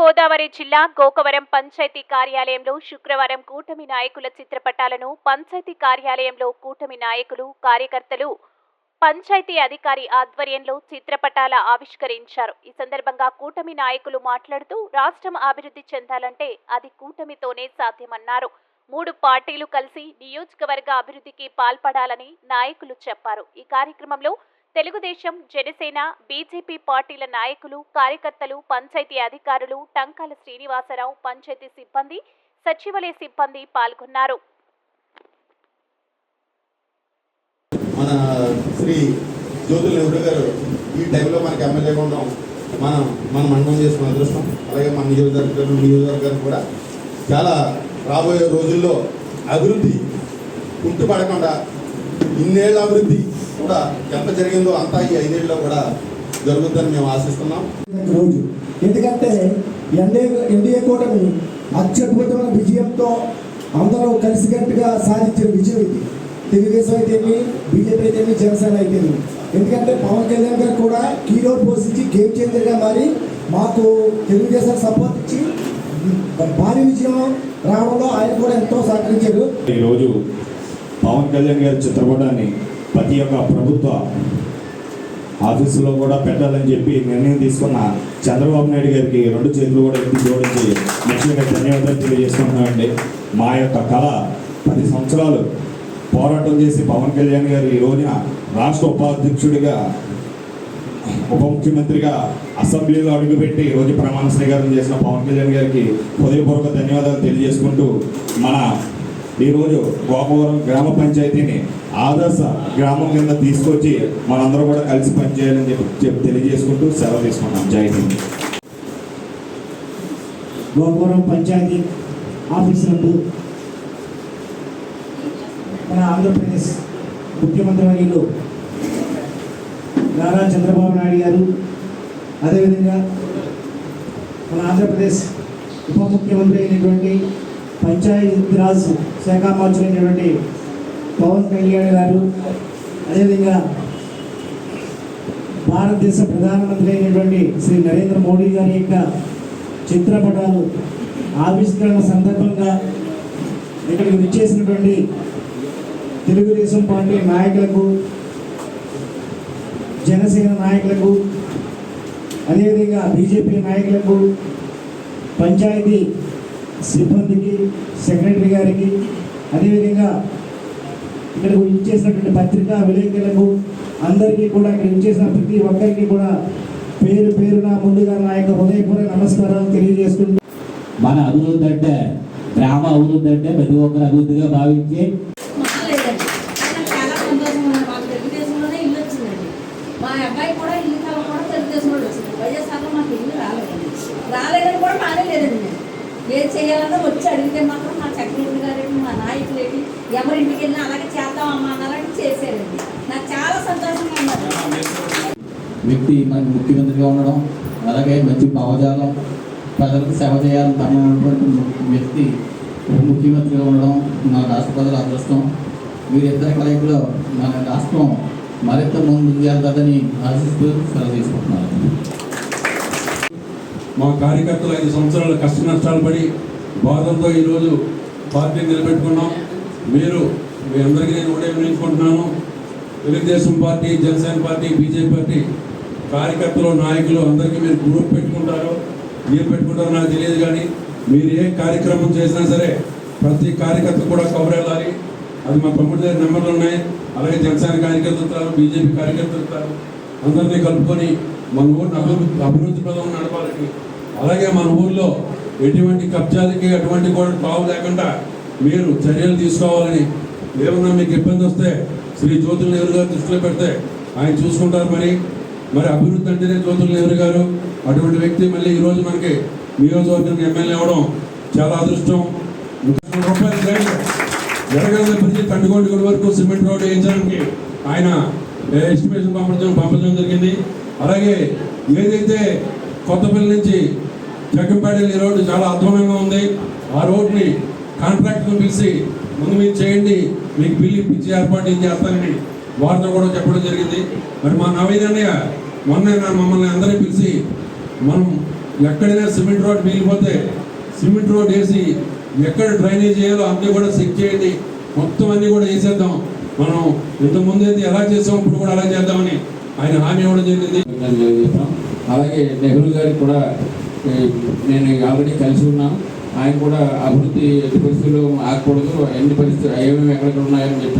గోదావరి జిల్లా గోకవరం పంచాయతీ కార్యాలయంలో శుక్రవారం కూటమి నాయకుల చిత్రపటాలను పంచాయతీ కార్యాలయంలో కూటమి నాయకులు కార్యకర్తలు పంచాయతీ అధికారి ఆధ్వర్యంలో చిత్రపటాల ఆవిష్కరించారు. ఈ సందర్భంగా కూటమి నాయకులు మాట్లాడుతూ రాష్ట్రం అభివృద్ధి చెందాలంటే అది కూటమితోనే సాధ్యమన్నారు. మూడు పార్టీలు కలిసి నియోజకవర్గ అభివృద్ధికి పాల్పడాలని నాయకులు చెప్పారు. ఈ కార్యక్రమంలో తెలుగుదేశం జనసేన బీజేపీ పార్టీల నాయకులు కార్యకర్తలు పంచాయతీ అధికారులు టంకాల శ్రీనివాసరావు పంచాయతీ సిబ్బంది సచివాలయ సిబ్బంది పాల్గొన్నారు. మన శ్రీ జ్యోతుల నెహ్రూ గారు ఈ టైంలో మనకి ఎమ్మెల్యేగా ఉండడం మనం మన మండలం చేసుకున్న అదృష్టం. అలాగే మన నియోజకవర్గం నియోజకవర్గాన్ని కూడా చాలా రాబోయే రోజుల్లో అభివృద్ధి కుంటుపడకుండా ఇన్నేళ్ళ అభివృద్ధి కూడా ఎంత జరిగిందో అంతా ఈ ఐదేళ్ళలో కూడా జరుగుతుందని మేము ఆశిస్తున్నాం. రోజు. ఎందుకంటే ఎన్డీఏ ఎన్డీఏ కూటమి అత్యద్భుతమైన విజయంతో అందరూ కలిసికట్టుగా సాధించిన విజయం ఇది. తెలుగుదేశం అయితేమి బీజేపీ అయితేమి జనసేన అయితేమి ఎందుకంటే పవన్ కళ్యాణ్ గారు కూడా రోల్ పోషించి గేమ్ చేంజర్గా మారి మాకు తెలుగుదేశం సపోర్ట్ ఇచ్చి భారీ విజయం రావడంలో ఆయన కూడా ఎంతో సహకరించారు. ఈరోజు పవన్ కళ్యాణ్ గారి చిత్రపటాన్ని ప్రతి ఒక్క ప్రభుత్వ ఆఫీసులో కూడా పెట్టాలని చెప్పి నిర్ణయం తీసుకున్న చంద్రబాబు నాయుడు గారికి రెండు చేతులు కూడా ఎత్తి జోడించి ముఖ్యంగా ధన్యవాదాలు తెలియజేసుకుంటున్నామండి. మా యొక్క కళ పది సంవత్సరాలు పోరాటం చేసి పవన్ కళ్యాణ్ గారు ఈ రోజున రాష్ట్ర ఉపాధ్యక్షుడిగా ఉప ముఖ్యమంత్రిగా అసెంబ్లీలో అడుగుపెట్టి ఈ రోజు ప్రమాణ స్వీకారం చేసిన పవన్ కళ్యాణ్ గారికి హృదయపూర్వక ధన్యవాదాలు తెలియజేసుకుంటూ మన ఈరోజు గోపవరం గ్రామ పంచాయతీని ఆదర్శ గ్రామం కింద తీసుకొచ్చి మనందరూ కూడా కలిసి పనిచేయాలని చెప్పి చెప్పి తెలియజేసుకుంటూ సెలవు తీసుకున్నాం జై హింద్. గోపురం పంచాయతీ ఆఫీస్ నందు మన ఆంధ్రప్రదేశ్ ముఖ్యమంత్రి వర్యులు నారా చంద్రబాబు నాయుడు గారు అదేవిధంగా మన ఆంధ్రప్రదేశ్ ఉప ముఖ్యమంత్రి అయినటువంటి పంచాయతీరాజ్ శాఖ మంత్రులైనటువంటి పవన్ కళ్యాణ్ గారు అదేవిధంగా భారతదేశ ప్రధానమంత్రి అయినటువంటి శ్రీ నరేంద్ర మోడీ గారి యొక్క చిత్రపటాలు ఆవిష్కరణ సందర్భంగా ఇక్కడికి విచ్చేసినటువంటి తెలుగుదేశం పార్టీ నాయకులకు జనసేన నాయకులకు అదేవిధంగా బీజేపీ నాయకులకు పంచాయతీ సిబ్బందికి సెక్రటరీ గారికి అదేవిధంగా ఇక్కడ ఇచ్చేసినటువంటి పత్రికా విలేకరులకు అందరికీ కూడా ఇక్కడ ఇచ్చేసిన ప్రతి ఒక్కరికి కూడా పేరు పేరున ముందుగా నా యొక్క హృదయపూర్వక నమస్కారాలు తెలియజేసుకుంటూ మన అభివృద్ధి అంటే గ్రామ అభివృద్ధి అంటే ప్రతి ఒక్కరు అభివృద్ధిగా భావించి మా అబ్బాయి కూడా ఇల్లు కాలం కూడా తెలుగుదేశంలో వచ్చింది. వైఎస్ఆర్లో మాకు ఇల్లు రాలేదండి రాలేదని కూడా మానేలేదండి నేను ఏం చేయాలన్నా వచ్చి అడిగితే మాత్రం మా చక్రవర్తి గారు మా నాయకులు ఏంటి ఎవరింటికి వెళ్ళినా అలాగే చేద్దాం అమ్మా అలాంటి చేశారండి. నాకు చాలా సంతోషంగా ఉన్నారు వ్యక్తి మనకి ముఖ్యమంత్రిగా ఉండడం అలాగే మంచి భావజాలం ప్రజలకు సేవ చేయాలని తనటువంటి వ్యక్తి ముఖ్యమంత్రిగా ఉండడం మా రాష్ట్ర ప్రజల అదృష్టం. వీరిద్దరి కలయికలో మన రాష్ట్రం మరింత ముందుకు వెళ్తుందని ఆశిస్తూ సెలవు తీసుకుంటున్నారు మా కార్యకర్తలు ఐదు సంవత్సరాలు కష్ట నష్టాలు పడి బాధలతో ఈరోజు పార్టీని నిలబెట్టుకున్నాం. మీరు మీ అందరికీ నేను ఒకటే వినించుకుంటున్నాను Telugu Desam party Janasena party BJP party కార్యకర్తలు నాయకులు అందరికీ మీరు గ్రూప్ పెట్టుకుంటారో. ఏం పెట్టుకుంటారో నాకు తెలియదు కానీ మీరు ఏ కార్యక్రమం చేసినా సరే ప్రతి కార్యకర్త కూడా కవర్ వెళ్ళాలి అది మా ప్రముఖ దగ్గర నెంబర్లు ఉన్నాయి. అలాగే జనసేన కార్యకర్తలు ఉంటారు బీజేపీ కార్యకర్తలు ఇస్తారు అందరినీ కలుపుకొని మన ఊరిని అభివృద్ధి అభివృద్ధి పదం నడపాలని. అలాగే మన ఊళ్ళో ఎటువంటి కబ్జాలకి అటువంటి కూడా తావు లేకుండా మీరు చర్యలు తీసుకోవాలని ఏమన్నా మీకు ఇబ్బంది వస్తే శ్రీ జ్యోతుల నెహ్రూ గారు దృష్టిలో పెడితే ఆయన చూసుకుంటారు మరి. మరి అభివృద్ధి అంటేనే జ్యోతుల నెహ్రూ గారు. అటువంటి వ్యక్తి మళ్ళీ ఈరోజు మనకి నియోజకవర్గం ఎమ్మెల్యే అవ్వడం చాలా అదృష్టం. రూపాయలు జరగదు. ప్రతి నుంచి వరకు సిమెంట్ రోడ్డు వేయించడానికి ఆయన ఎస్టిమేషన్ పంపించడం పంపించడం జరిగింది. అలాగే ఏదైతే కొత్తపల్లి నుంచి జగ్గంపేట ఈ రోడ్డు చాలా అద్భుతంగా ఉంది ఆ రోడ్ని కాంట్రాక్ట్ను పిలిచి ముందు మీరు చేయండి మీకు బిల్లు ఇప్పించి ఏర్పాటు ఏం చేస్తానని వారితో కూడా చెప్పడం జరిగింది. మరి మా నవీన్ అన్నయ్య మొన్న నా మమ్మల్ని అందరినీ పిలిచి మనం ఎక్కడైనా సిమెంట్ రోడ్ మిగిలిపోతే సిమెంట్ రోడ్ వేసి ఎక్కడ డ్రైనేజ్ చేయాలో అన్నీ కూడా చెక్ చేయండి. మొత్తం అన్నీ కూడా వేసేద్దాం. మనం ఇంతకుముందు అయితే ఎలా చేసాం ఇప్పుడు కూడా అలా చేద్దామని ఆయన హామీ ఇవ్వడం జరిగింది. అలాగే నెహ్రూ గారికి కూడా నేను ఆల్రెడీ కలిసి ఉన్నాను. ఆయన కూడా అభివృద్ధి ఎట్టి పరిస్థితుల్లో ఆగకూడదు. ఎన్ని పరిస్థితులు ఏమేమి ఎక్కడెక్కడ ఉన్నాయని చెప్పి